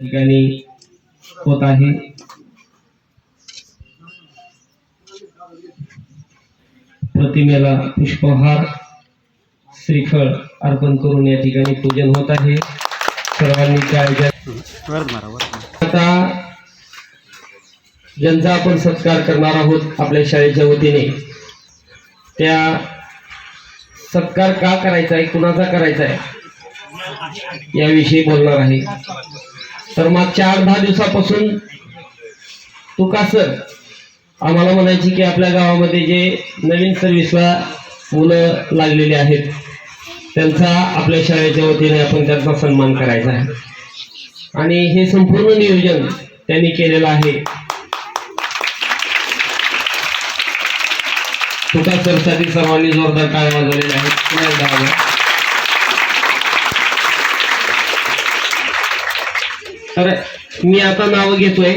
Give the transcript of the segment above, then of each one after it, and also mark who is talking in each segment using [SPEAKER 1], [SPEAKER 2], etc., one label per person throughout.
[SPEAKER 1] ठिकाणी होत आहे. प्रतिमेला पुष्पहार श्रीफळ अर्पण करून या ठिकाणी पूजन होत आहे. सर्वांनी आता ज्यांचा आपण सत्कार करणार आहोत आपल्या शाळेच्या वतीने त्या सत्कार का करायचा आहे कुणाचा करायचा आहे याविषयी बोलणार आहे. तर मागच्या आठ दहा दिवसापासून तुका सर? आम्हाला म्हणायची की आपल्या गावामध्ये जे नवीन सर्व्हिसला मुलं लागलेली आहेत त्यांचा आपल्या शाळेच्या वतीने आपण त्यांचा सन्मान करायचा आहे. आणि हे संपूर्ण नियोजन त्यांनी केलेलं आहे. तुका सरसाठी सर्वांनी जोरदार काय वाजवलेले आहेत. पुन्हा एकदा आभार. तर मी आता नाव घेतोय.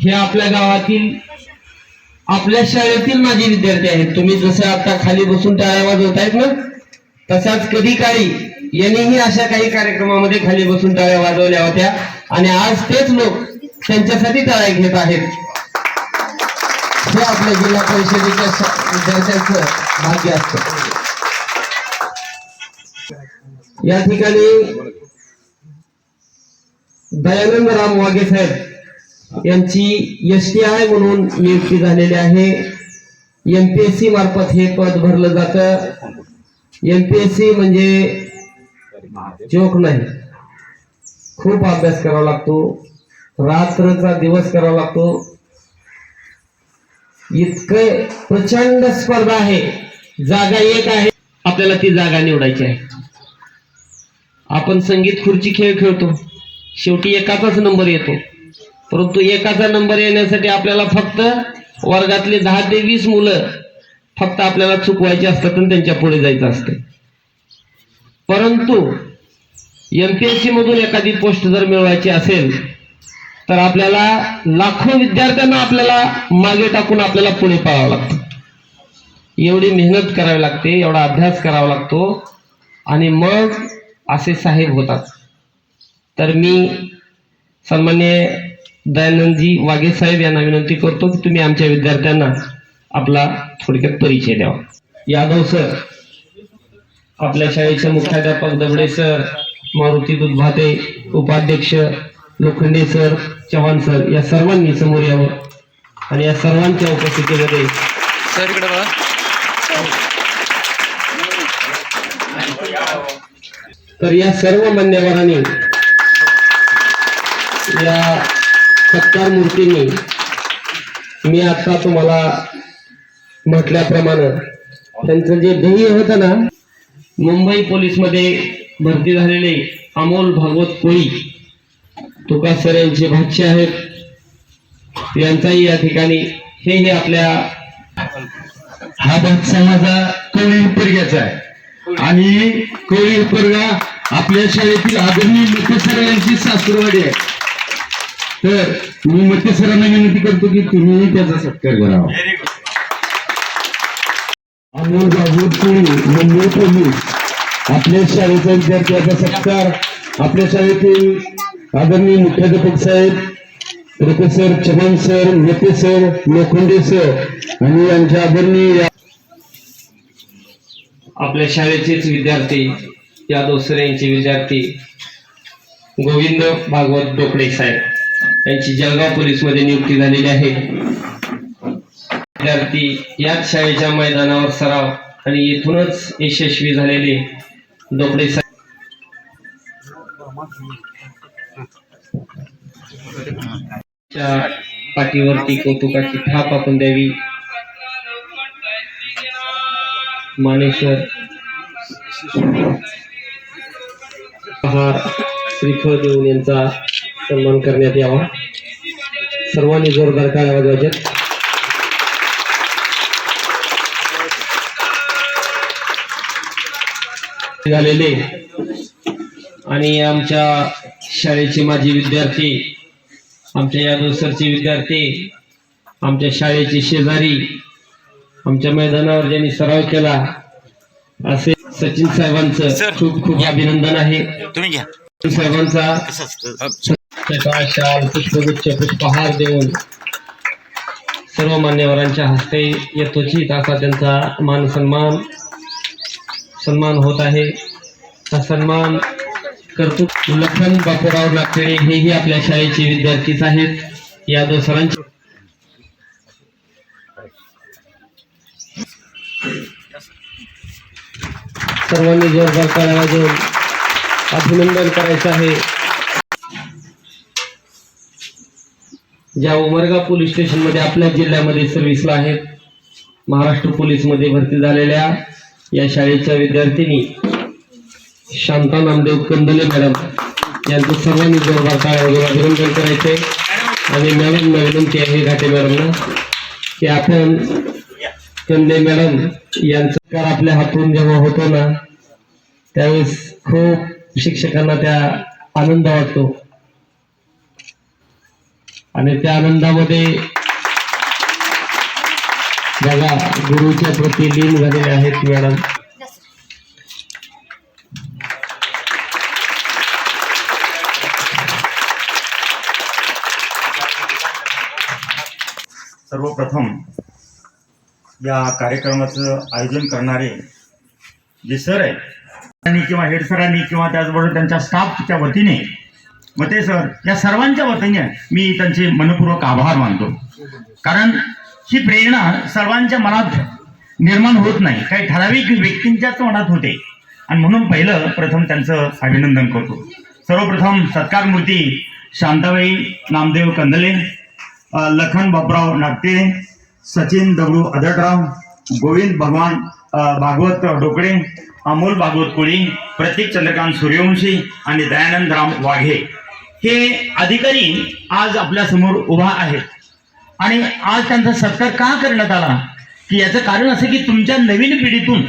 [SPEAKER 1] हे आपल्या गावातील आपल्या शाळेतील माझे विद्यार्थी आहेत. तुम्ही जसे आता खाली बसून टाळ्या वाजवतायत ना तसाच कधी काळी यांनीही अशा काही कार्यक्रमामध्ये खाली बसून टाळ्या वाजवल्या होत्या. आणि आज तेच लोक त्यांच्यासाठी टाळ्या घेत आहेत. हे आपल्या जिल्हा परिषदेच्या श- विद्यार्थ्यांचं भाग्य असतं. या ठिकाणी दयानंद राम वाघे साहेब यांची एस टी आय म्हणून नियुक्ती झालेली आहे. एमपीएससी मार्फत हे पद भरलं जातं. सी म्हणजे जोक नाही. खूप अभ्यास करावा लागतो. रात्रचा दिवस करावा लागतो. इतकं प्रचंड स्पर्धा आहे. जागा एक आहे. आपल्याला ती जागा निवडायची आहे. आपण संगीत खुर्ची खेळ खेळतो. शेवटी एकाचाच नंबर येतो. परंतु एकाचा नंबर येण्यासाठी आपल्याला फक्त वर्गातले दहा ते वीस मुलं फक्त आपल्याला चुकवायची असतात आणि त्यांच्या पुढे जायचं असतं. परंतु यम पी एस सीमधून एखादी पोस्ट जर मिळवायची असेल तर आपल्याला लाखो विद्यार्थ्यांना आपल्याला मागे टाकून आपल्याला पुढे पाहावं लागतं. एवढी मेहनत करावी लागते एवढा अभ्यास करावा लागतो आणि मग असे साहेब होतात. तर मी सन्मान्य दयानंदजी वाघे साहेब यांना विनंती करतो की तुम्ही आमच्या विद्यार्थ्यांना आपला थोडक्यात परिचय द्यावा. यादव सर आपल्या शाळेचे मुख्याध्यापक दबडे सर मारुती दुधभाते उपाध्यक्ष लोखंडे सर चव्हाण सर या सर्वांनी समोर यावं आणि या सर्वांच्या उपस्थितीमध्ये
[SPEAKER 2] सर इकडे
[SPEAKER 1] तर या सर्व मान्यवरांनी या सत्कार मूर्तींनी मी आता तुम्हाला म्हटल्याप्रमाणे त्यांचं जे ध्येय होतं ना मुंबई पोलीसमध्ये भरती झालेले अमोल भागवत कोळी तुका सर यांचे भाष्य आहेत. यांचाही या ठिकाणी हे हे आपल्या
[SPEAKER 3] हा भाग माझा कोळी उपवर्गाचा आहे. आणि कोळी उपवर्गा आपल्या शाळेतील आदरणीय मुख्य सर यांची सासूरवाडी आहे. तर मी मुख्य सरांना विनंती करतो की तुम्ही त्याचा सत्कार करावा. अमोल कोळी मुंबई पोलीस आपल्या शाळेचा विद्यार्थ्याचा सत्कार आपल्या शाळेतील आदरणीय मुख्याध्यापक साहेब professor Chavan sir Nete sir Lokhande sir आणि यांच्या आदरणीय
[SPEAKER 1] आपल्या शाळेचेच विद्यार्थी यादव सर यांचे विद्यार्थी गोविंद भागवत डोकडे साहेब. यांची जळगाव पोलीसमध्ये नियुक्ती झालेली आहे. विद्यार्थी याच शाळेच्या मैदानावर सराव आणि येथूनच यशस्वी झालेले दोपडे च्या पाठीवरती कौतुकाची थाप आपण द्यावी. मानेश्वर. हार श्रीफळ देऊन यांचा सन्मान करण्यात यावा. सर्वांनी जोरदार काय वाजवायचे झालेले आणि आमच्या शाळेचे माजी विद्यार्थी आमच्या यादव सरचे विद्यार्थी आमच्या शाळेचे शेजारी आमच्या मैदानावर ज्यांनी सराव केला असे सचिन साहेबांचं. खूप खूप अभिनंदन आहे.
[SPEAKER 2] तुम्ही घ्या.
[SPEAKER 1] साहेबांचा
[SPEAKER 2] कसं असतं
[SPEAKER 1] शाल पुष्पगुच्छ पुष्पहार देऊन सर्व मान्यवरांच्या हस्ते यथोचित असा त्यांचा मान सन्मान सन्मान होत आहे हा सन्मान कर्तृत्व लखन बापूराव लाकडे हेही आपल्या शाळेचे विद्यार्थीच आहेत यादव सरांचे सर्वांनी जोरदार करायला अभिनंदन करायचं आहे. ज्या उमरगा पोलीस स्टेशनमध्ये आपल्या जिल्ह्यामध्ये सर्व्हिसला आहेत महाराष्ट्र पोलीसमध्ये भरती झालेल्या या शाळेच्या विद्यार्थिनी शांता नामदेव कंदले मॅडम यांचं सर्वांनी जोरदार टाळ्या अभिनंदन करायचे. आणि मॅडम विनंती आहे घाटे मॅडमना की आपण कंदे मॅडम यांचं कार आपल्या हातून जेव्हा होतो ना त्यावेळेस खूप शिक्षकांना त्या आनंद वाटतो. आणि त्या आनंदामध्ये बघा गुरुच्या प्रती लीन झालेले आहेत मॅडम.
[SPEAKER 4] सर्वप्रथम या कार्यक्रमाचं आयोजन करणारे जे सर आहेत किंवा हेड सरांनी किंवा त्याचबरोबर त्यांच्या स्टाफच्या वतीने मग ते सर या सर्वांच्या वतीने मी त्यांचे मनपूर्वक आभार मानतो. कारण ही प्रेरणा सर्वांच्या मनात निर्माण होत नाही. काही ठराविक व्यक्तींच्याच मनात होते. आणि म्हणून पहिलं प्रथम त्यांचं अभिनंदन करतो. सर्वप्रथम सत्कार मूर्ती शांताबाई नामदेव कंदले लखन बापराव नागटे सचिन दगडू अदटराव गोविंद भगवान भागवत डोकळे अमोल भागवत कोळी प्रतीक चंद्रकांत सूर्यवंशी आणि दयानंद राम वाघे. हे अधिकारी आज आपल्यासमोर उभा आहेत. आणि आज त्यांचा सत्कार का करण्यात आला? की याचं कारण असं की तुमच्या नवीन पिढीतून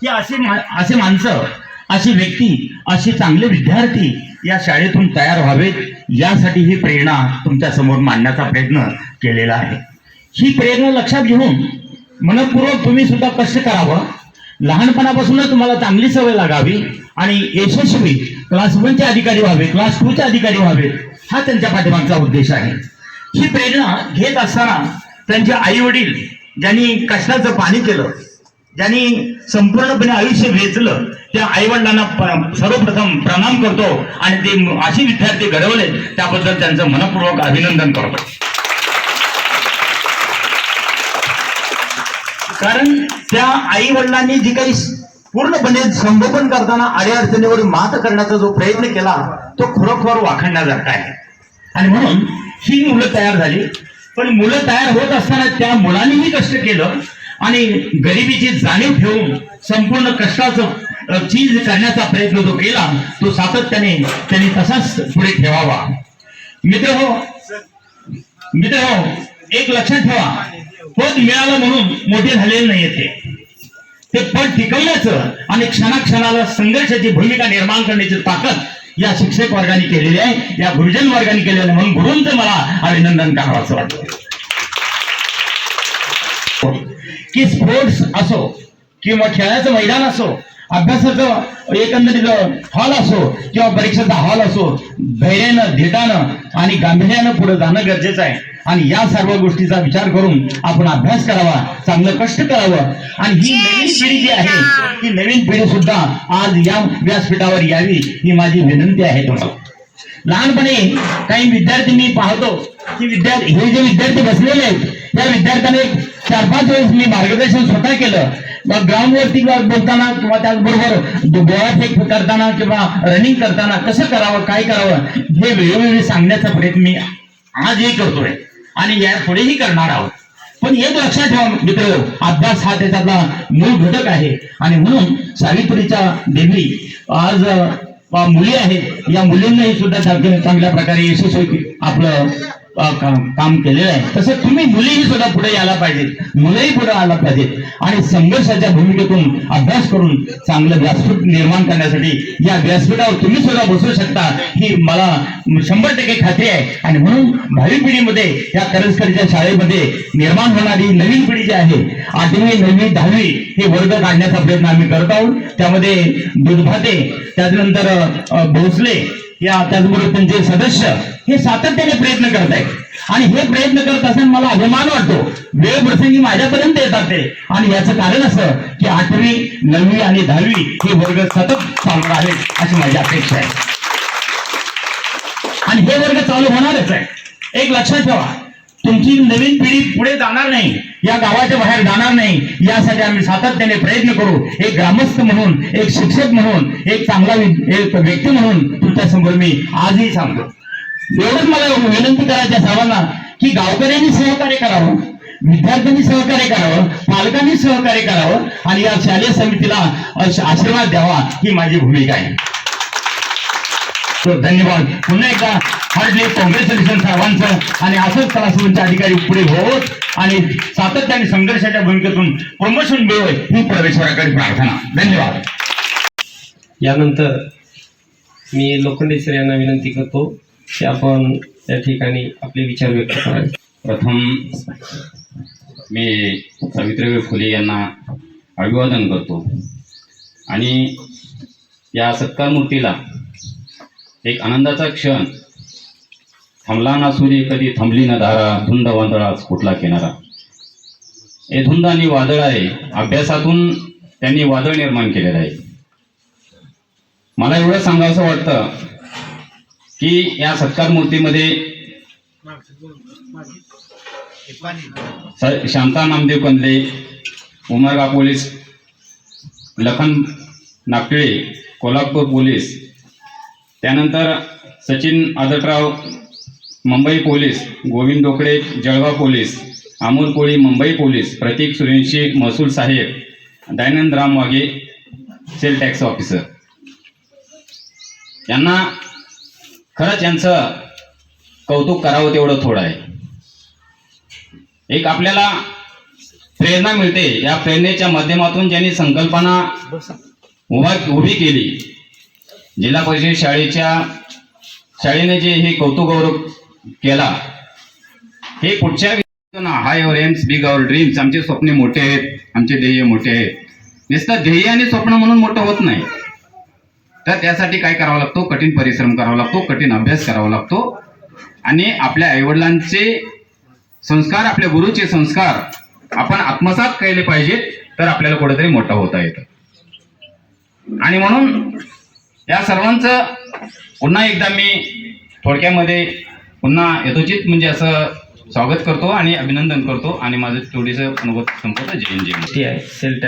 [SPEAKER 4] की असे मा असे माणसं अशी व्यक्ती असे चांगले विद्यार्थी या शाळेतून तयार व्हावेत यासाठी ही प्रेरणा तुमच्यासमोर मांडण्याचा प्रयत्न केलेला आहे. ही प्रेरणा लक्षात घेऊन मनपूर्वक तुम्ही सुद्धा कष्ट करावं. लहानपणापासूनच तुम्हाला चांगली सवय लागावी आणि यशस्वी क्लास वनचे अधिकारी व्हावे क्लास टूचे अधिकारी व्हावे हा त्यांच्या पाठीमागचा उद्देश आहे. ही प्रेरणा घेत असताना त्यांचे आई वडील ज्यांनी कष्टाचं पाणी केलं ज्यांनी संपूर्णपणे आयुष्य वेचलं त्या आई वडिलांना सर्वप्रथम प्रणाम करतो आणि ते अशी असे विद्यार्थी घडवले त्याबद्दल त्यांचं मनपूर्वक अभिनंदन करतो. कारण त्या आई वडिलांनी जी काही पूर्णपणे संगोपन करताना अडीअडचणीवर मात करण्याचा जो प्रयत्न केला तो खरोखर वाखणण्यासारखा आहे. आणि म्हणून ही मुलं तयार झाली. पण मुलं तयार होत असताना त्या मुलांनीही कष्ट केलं आणि गरिबीची जाणीव ठेवून संपूर्ण कष्टाचं चीज करण्याचा प्रयत्न जो केला तो सातत्याने त्यांनी तसाच पुढे ठेवावा. मित्र हो मित्र हो एक लक्षात ठेवा. पद मिळालं म्हणून मोठे झालेले नाही ते. ते फळ टिकवण्याचं आणि क्षणाक्षणाला संघर्षाची भूमिका निर्माण करण्याची ताकद या शिक्षक वर्गाने केलेली आहे या गुरुजन वर्गाने केलेलं आहे. म्हणून गुरुंचं मला अभिनंदन करावं असं वाटतं की स्पोर्ट्स असो किंवा खेळाचं मैदान असो अभ्यासाचं एकंदरीत हॉल असो किंवा परीक्षेचा हॉल असो धैर्यानं धीटानं आणि गांभीर्यानं पुढे जाणं गरजेचं आहे आणि या सर्व गोष्टीचा विचार करून आपण अभ्यास करावा चांगलं कष्ट करावं. आणि ही नवीन पिढी जी आहे ही नवीन पिढी सुद्धा आज या व्यासपीठावर यावी ही माझी विनंती आहे तुम्हाला. लहानपणी काही विद्यार्थी मी पाहतो की विद्यार्थी हे जे विद्यार्थी बसलेले आहेत या विद्यार्थ्याने चार पाच वेळेस मी मार्गदर्शन स्वतः केलं. मग ग्राउंडवरती बोलताना किंवा त्याचबरोबर गोळा फेक करताना किंवा रनिंग करताना कसं करावं काय करावं हे वेळोवेळी सांगण्याचा प्रयत्न मी आजही करतोय. आणि या पुढेही करणार आहोत. पण एक लक्षात ठेवा मित्र अभ्यास हा त्याच्यातला मूळ घटक आहे. आणि म्हणून सावित्रीच्या देवी आज मुली आहेत. या मुलींनाही सुद्धा चांगल्या चांगल्या प्रकारे यशस्वी आपलं काम काम केलेलं आहे. तसं तुम्ही मुलीही सुद्धा पुढे यायला पाहिजेत. मुलंही पुढे आला पाहिजेत. आणि संघर्षाच्या भूमिकेतून अभ्यास करून चांगलं व्यासपीठ निर्माण करण्यासाठी या व्यासपीठावर तुम्ही सुद्धा बसू शकता. ही मला शंभर टक्के खात्री आहे. आणि म्हणून भावी पिढीमध्ये या करंजकरच्या शाळेमध्ये निर्माण होणारी नवीन पिढी जी आहे आठवी नववी दहावी हे वर्ग काढण्याचा प्रयत्न आम्ही करत आहोत. त्यामध्ये दुधभाते त्याच्यानंतर भोसले या त्याचबरोबर त्यांचे सदस्य हे सातत्याने प्रयत्न करत आहेत. आणि हे प्रयत्न करत असताना मला अभिमान वाटतो. वेळ प्रसंगी माझ्यापर्यंत येतात ते. आणि याचं कारण असं की आठवी नववी आणि दहावी हे वर्ग सतत चालू आहेत अशी माझी अपेक्षा आहे. आणि हे वर्ग चालू होणारच आहे. एक लक्षात ठेवा. तुमची नवीन पिढी पुढे जाणार नाही या गावाच्या बाहेर जाणार नाही. यासाठी आम्ही सातत्याने प्रयत्न करू. एक ग्रामस्थ म्हणून एक शिक्षक म्हणून एक चांगला एक व्यक्ती म्हणून तुमच्यासमोर मी आजही सांगतो. एवढंच मला विनंती करायच्या सर्वांना की गावकऱ्यांनी सहकार्य करावं विद्यार्थ्यांनी सहकार्य करावं पालकांनी सहकार्य करावं आणि या शालेय समितीला आशीर्वाद द्यावा ही माझी भूमिका आहे. तर धन्यवाद. पुन्हा एकदा हार्डली कॉंग्रॅच्युलेशन सर्वांचं आणि असंच क्लासरूमचे अधिकारी पुढे होत आणि सातत्याने संघर्षाच्या भूमिकेतून प्रमोशन मिळव ही परमेश्वराकडे प्रार्थना. धन्यवाद.
[SPEAKER 1] यानंतर मी लोखंडे सर यांना विनंती करतो की आपण या ठिकाणी आपले विचार व्यक्त करावे.
[SPEAKER 5] प्रथम मी सावित्रीबाई फुले यांना अभिवादन करतो. आणि या सत्कार मूर्तीला एक आनंदाचा क्षण. थांबला ना सूर्य कधी? थांबली ना धारा. धुंद वादळा कुठला किनारा? हे धुंद आणि वादळ आहे. अभ्यासातून त्यांनी वादळ निर्माण केलेलं आहे. मला एवढं सांगायचं वाटतं की या सत्कार मूर्तीमध्ये शांता नामदेव कंदले उमरगा पोलीस लखन नागटिळे कोल्हापूर पोलीस त्यानंतर Sachin Adatrao Mumbai police Govind Dokde Jalgaon police Amol Koli Mumbai police Pratik Surenshi महसूल साहेब Dayanand Ram Waghe sales tax officer. यांना खरंच यांचं कौतुक करावं तेवढं थोडं आहे. एक आपल्याला प्रेरणा मिळते. या प्रेरणेच्या माध्यमातून ज्यांनी संकल्पना उभा उभी केली जिल्हा परिषद शाळेच्या शाळेने जे हे कौतुक गौरव केला हे पुढच्या high our aims big our dreams आमचे स्वप्ने मोठे आहेत आमचे ध्येय मोठे आहेत. नुसतं ध्येय आणि स्वप्न म्हणून मोठं होत नाही. तर त्यासाठी काय करावा लागतो? कठीण परिश्रम करावा लागतो कठीण अभ्यास करावा लागतो. आणि आपल्या आईवडिलांचे संस्कार आपल्या गुरुचे संस्कार आपण आत्मसात केले पाहिजेत तर आपल्याला कुठेतरी मोठं होता येतं. आणि म्हणून या सर्वांचं पुन्हा एकदा मी थोडक्यामध्ये पुन्हा यथोचित म्हणजे असं स्वागत करतो आणि अभिनंदन करतो आणि माझं थोडीसं अनुभव संपवतो. जय जय
[SPEAKER 1] आहे. सेल